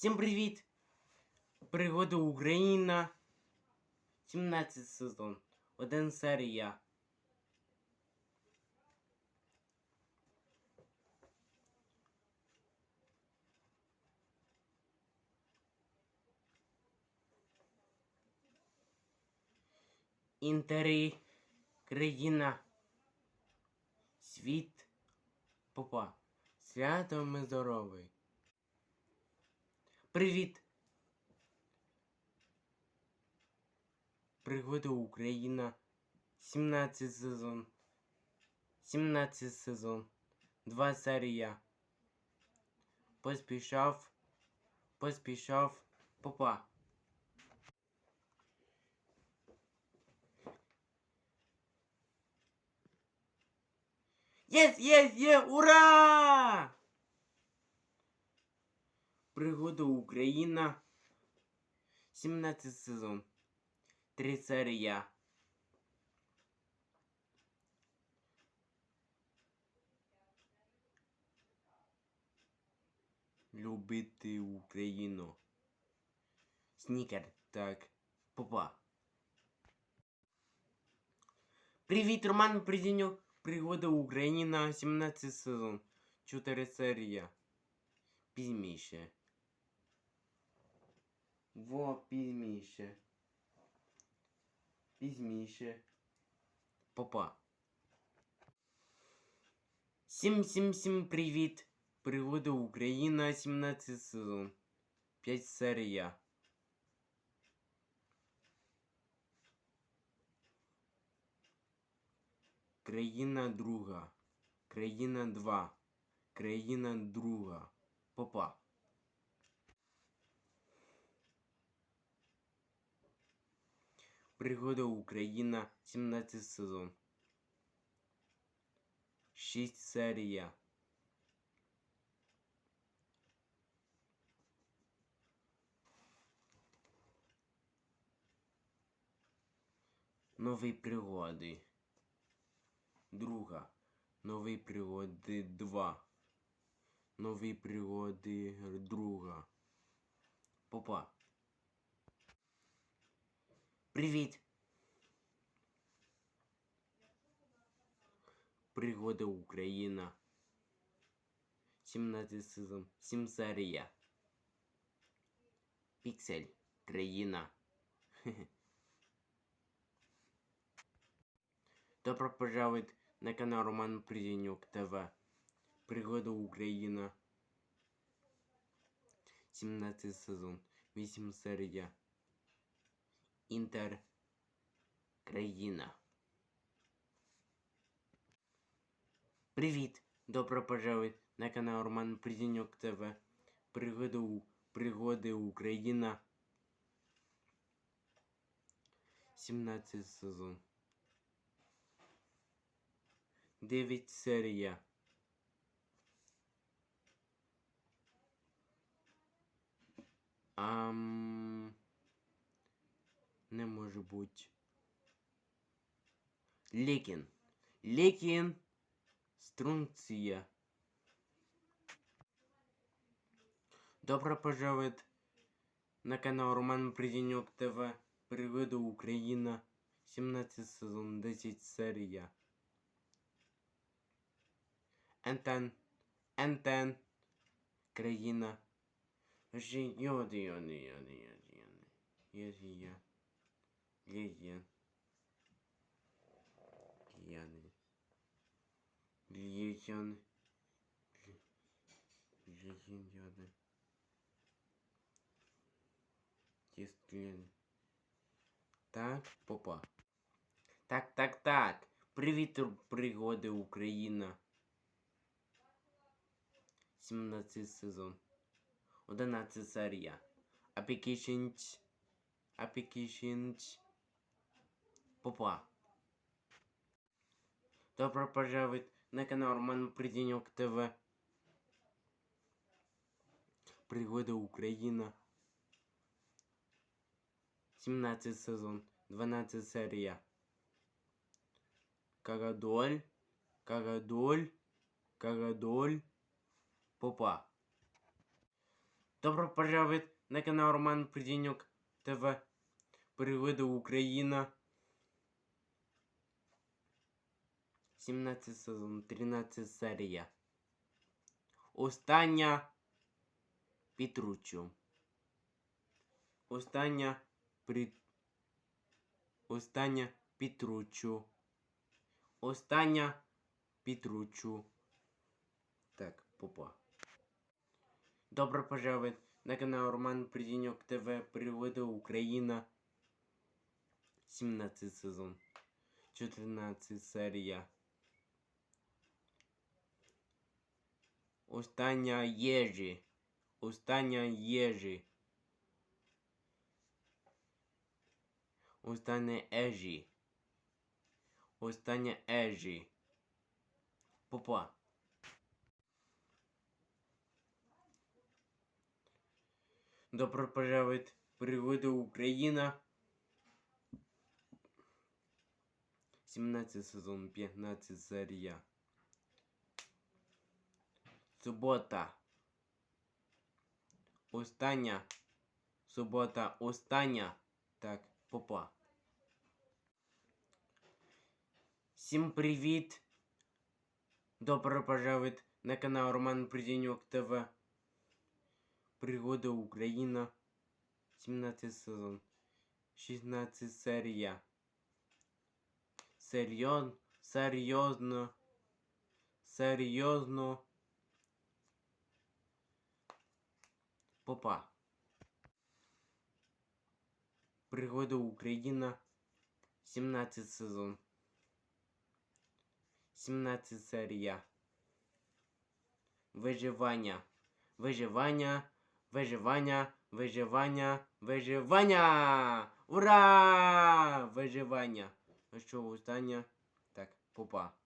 Всім привіт! Пригода Україна. 17 сезон. Один серія. Інтері. Країна. Світ. Попа. Свято ми здоровий. Привіт! Пригода Україна. 17 сезон. 17 сезон. Два серія. Поспішав. Поспішав. Попа. Єс, єс, є, ура! Пригода Україна. 17 сезон. Три серія. Любити Україну. Снікер, так. Попа. Привіт, Роман Придінюк. Пригода Україна. 17 сезон. 4 серія. Пізніше. Во пізніше. Пізніше. Попа. Сім сім сім привіт. Пригода Україна 17 сезон. 5 серія. Країна друга. Країна 2. Країна друга. Попа. Пригода Україна 17 сезон. 6 серія. Нові пригоди. Друга. Нові пригоди 2. Нові пригоди друга. Попа. Привіт. Пригода Україна. 17 сезон. 7 серія. Піксель. Країна. Добро пожаловать на канал Роман Приденюк ТВ. Пригода Україна. 17 сезон. 8 серія. Інтер. Країна. Привіт! Добро пожаловать на канал Роман Приденюк ТВ. Пригода у... Пригоди Україна. 17 сезон. 9 серія. Ам... Не може бути. Лекін. Лекін. Струнція. Добро пожаловать на канал Роман Приденюк ТВ. Пригода Україна. 17 сезон, 10 серія. Ентен. Ентен. Країна. Жи- Йоди, йоди, йоди, йоди, йоди. Йоди, я. Є-є. Яни. Лєян. Лєян, яни. Тістлен. Так, попа. Так, так, так. Привіт, пригоди Україна. 17 сезон. 11 серія. Апікішінч. Апікішінч. Попа. Добро пожаловать на канал Роман Приденюк ТВ. Пригода Україна. 17 сезон. 12 серія. Карадоль. Карадоль. Карадоль. Попа. Добро пожаловать на канал Роман Приденюк ТВ. Пригоди Україна. 17 сезон, 13 серія. Остання Петручу. Остання при... Остання Петручу. Остання Петручу. Так, попа. Добро пожаловать на канал Роман Приденюк ТВ. Пригоди Україна. 17 сезон. 14 серія. Остання єжі. Остання єжі. Остання ежі. Остання ежі. Попа. Добро пожаловать пригоди Україна. 17 сезон, 15 серія. Субота. Остання. Субота. Остання. Так, попа. Всім привіт! Добро пожаловать на канал Роман Приденюк ТВ. Пригоди Україна. 17 сезон. 16 серія. Серйозно, серйозно, серйозно. Попа. Пригоди Україна. 17 сезон. 17 серія. Виживання. Виживання. Виживання. Виживання. Виживання. Ура! Виживання. А що остання? Так, попа.